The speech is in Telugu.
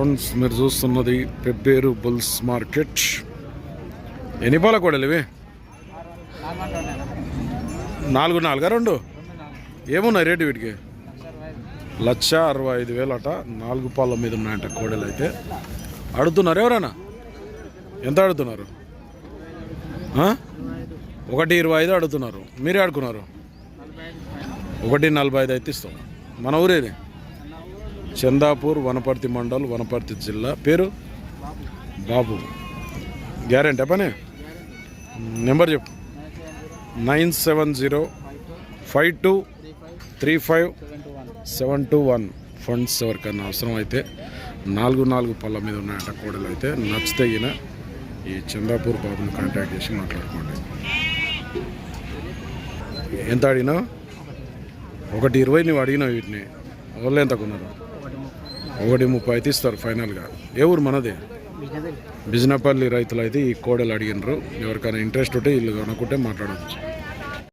ఫ్రెండ్స్ మీరు చూస్తున్నది పెబ్బేరు బుల్స్ మార్కెట్. ఎన్ని పాల కోడలు ఇవి? నాలుగు నాలుగా రెండు? ఏమున్నాయి రేటు వీటికి? లక్ష అరవై ఐదు వేలు అట నాలుగు పాల మీద ఉన్నాయంట కోడలు అయితే అడుగుతున్నారు ఎవరైనా? ఎంత అడుగుతున్నారు? ఒకటి ఇరవై ఐదు అడుగుతున్నారు. మీరే ఆడుకున్నారు ఒకటి నలభై ఐదు అయితే ఇస్తాం. మన ఊరేది? చందాపూర్ వనపర్తి మండల్ వనపర్తి జిల్లా. పేరు? బాబు. గ్యారెంటీ పని? నెంబర్ చెప్పు. Nine seven zero five two three five seven two one. Funds ఎవరికైనా అవసరం అయితే నాలుగు నాలుగు పళ్ళ మీద ఉన్నాయంట కోడలు అయితే నచ్చితే ఈయన ఈ చందాపూర్ బాబుని కాంటాక్ట్ చేసి మాట్లాడుకోండి. ఎంత అడిగినా ఒకటి ఇరవై నువ్వు అడిగినావు వీటిని. వాళ్ళు ఎంత కొన్నారు? ఒకటి ముప్పై అయితే ఇస్తారు ఫైనల్గా. ఏ ఊరు మనది? బిజినపల్లి. రైతులు అయితే ఈ కోడలు అడిగినారు. ఎవరికైనా ఇంట్రెస్ట్ ఉంటే వీళ్ళు అనుకుంటే మాట్లాడవచ్చు